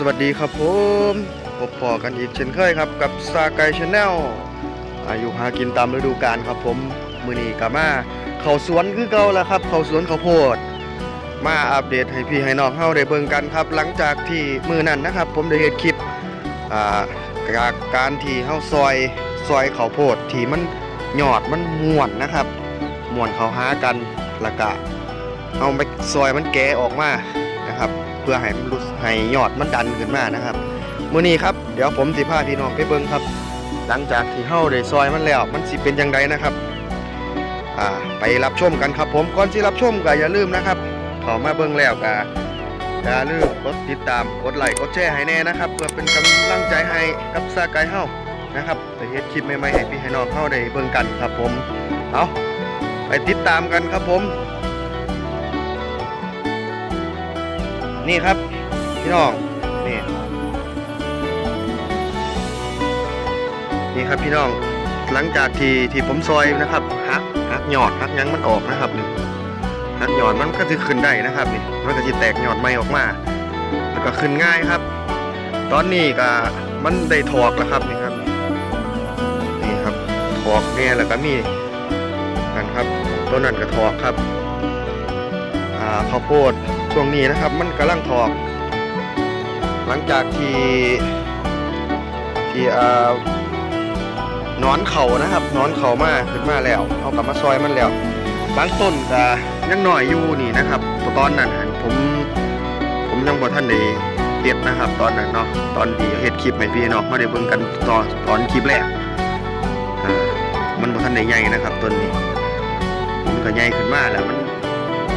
สวัสดีครับผมพบพอกันอีกเช่นเคยครับกับซาไกชาแนลอายุหากินตามฤดูกาลครับผมมือนีกับมาเขาสวนคือเก่าแล้วครับ เขาสวนเขาโพด มาอัปเดตให้พี่ให้น้องเฮาได้เบิ่งกันครับ หลังจากที่มือนั้นนะครับ ผมได้เฮ็ดคลิปอ่าจากการที่เฮาซอยซอยเขาโพดที่มันหยอดมันม่วนนะครับม่วนเขาหากันล้วก็เอาไปซอยมันแกะออกมานะครับ พื่อให้มันรู้ให้ยอดมันดันขึ้นมานะครับมื้อนี้ครับเดี๋ยวผมสิพาพี่น้องไปเบิ่งครับ หลังจากที่เฮาได้ซอยมันแล้วมันสิเป็นจังไดนะครับอ่าไปรับชมกันครับ ผมก่อนสิรับชมก็อย่าลืมนะครับขอมาเบิ่งแล้วก็อย่าลืมกดติดตามกดไลค์กดแชร์ให้แน่นะครับเพื่อเป็นกำลังใจให้กับซาไกเฮานะครับไปเฮ็ดคลิปใหม่ๆให้พี่ให้น้องเฮาได้เบิ่งกันครับ ผมเอาไปติดตามกันครับผม นี่ครับ พี่น้อง นี่ นี่ครับพี่น้อง หลังจากที่ที่ผมซอยนะครับหักหักหยอดหักยังมันออกนะครับนี่หักหยอดมันก็จะขึ้นได้นะครับนี่ มันก็จะแตกหยอดใหม่ออกมา แล้วก็ขึ้นง่ายครับ ตอนนี้ก็มันได้ถอกแล้วครับนี่ครับ นี่ครับถอกเนี่ยแล้วก็มีกันครับต้นนั้นก็ถอกครับข้าวโพด ช่วงนี้นะครับ มันกำลังถอก หลังจากที่ที่อ่านอนเข่านะครับนอนเข่ามาขึ้นมาแล้วเอากลับมาซอยมันแล้วบางต้นก็ยังหน่อยอยู่นี่นะครับตอนนั้นผมผมยังบ่ทันได้เฮ็ดนะครับ ตอนนั้นเนาะตอนที่เฮ็ดคลิปให้พี่น้องมาได้เบิ่งกันตอนตอนคลิปแรกมันบ่ทันได้ใหญ่นะครับต้นนี้มันก็ใหญ่ขึ้นมาแล้วมัน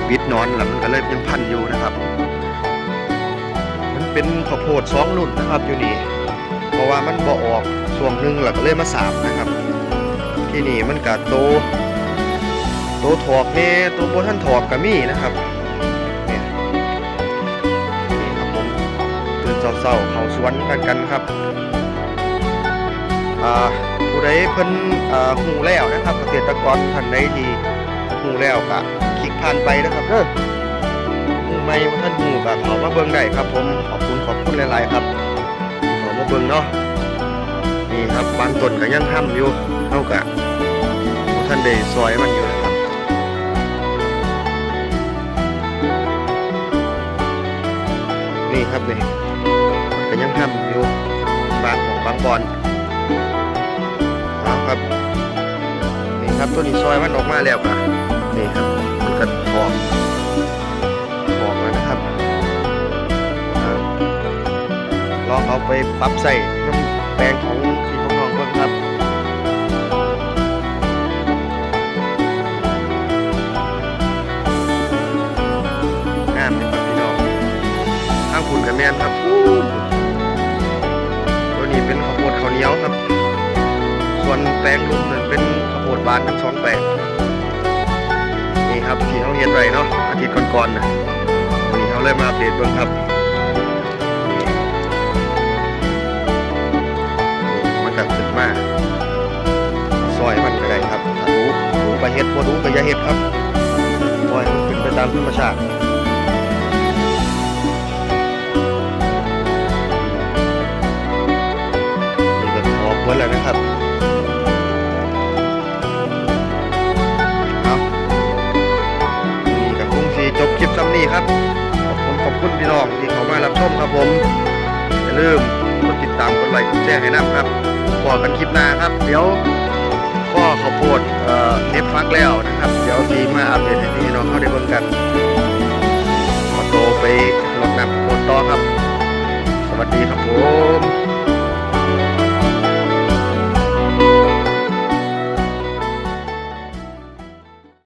วิดนอนแล้วมันก็เลยยังพันอยู่นะครับ มันเป็นข้าวโพดสองรุ่นนะครับอยู่นี่เพราะว่ามันบ่ออกช่วงหนึ่งแล้วก็เลยมาสามนะครับ ที่นี่มันก็โต โตถอกแน่โตบ่ท่านถอกก็มีนะครับเนี่ยนี่ครับผมตื่นเช้าๆเขาสวนกันกันครับอ่าผู้ใดเพิ่นอ่าหูแล้วนะครับเกษตรกรท่านใดที่หูแล้วก็ คลิกผ่านไปนะครับเด้อหูใหม่บ่ท่านหูก็เข้ามาเบิ่งได้ครับ ผมขอบคุณขอบคุณหลายๆครับเข้ามาเบิ่งเนาะนี่ครับบางต้นก็ยังห้ำอยู่เฮาก็บ่ท่านได้ซอยมันอยู่นะครับนี่ครับนี่มันก็ยังห้ำอยู่บางของบางบอนเอาครับนี่ครับตัวนี้ซอยมันออกมาแล้วครับนี่ครับ มันก็ถอกถอกแล้วนะครับลองเอาไปปรับใส่น้ำแปลงของพี่ของน้องเบิ่งครับงามเลยครับพี่น้องข้างคุณกับแมนครับตัวนี้เป็นข้าวโพดข้าวเหนียวครับ ส่วนแปลงลุมนั่นเป็นข้าวโพดบานทั้งสองแปลง ครับที่เขาเห็ดไว้เนาะอาทิตย์ก่อนๆนะวันนี้เขาเลยมาอัปเดตเบิ่งครับมันก็ขึ้นมาซอยมันก็ได้ครับถ้ารู้รู้ไปเฮ็ดบ่รู้ก็อย่าเฮ็ดครับปล่อยมันขึ้นไปตามธรรมชาติ ที่เขามารับชมครับผมอย่าลืมกดติดตามกดไลค์กดแชร์ให้น้ำครับบอกกันคลิปหน้าครับ เดี๋ยวพ่อเขาโพดเอ่อเน็ตฟักแล้วนะครับ เดี๋ยวทีมาอัปเดตให้พี่น้องเขาได้เบิ่งกันขอโตไปลดน้ำโพดต่อครับ สวัสดีครับผม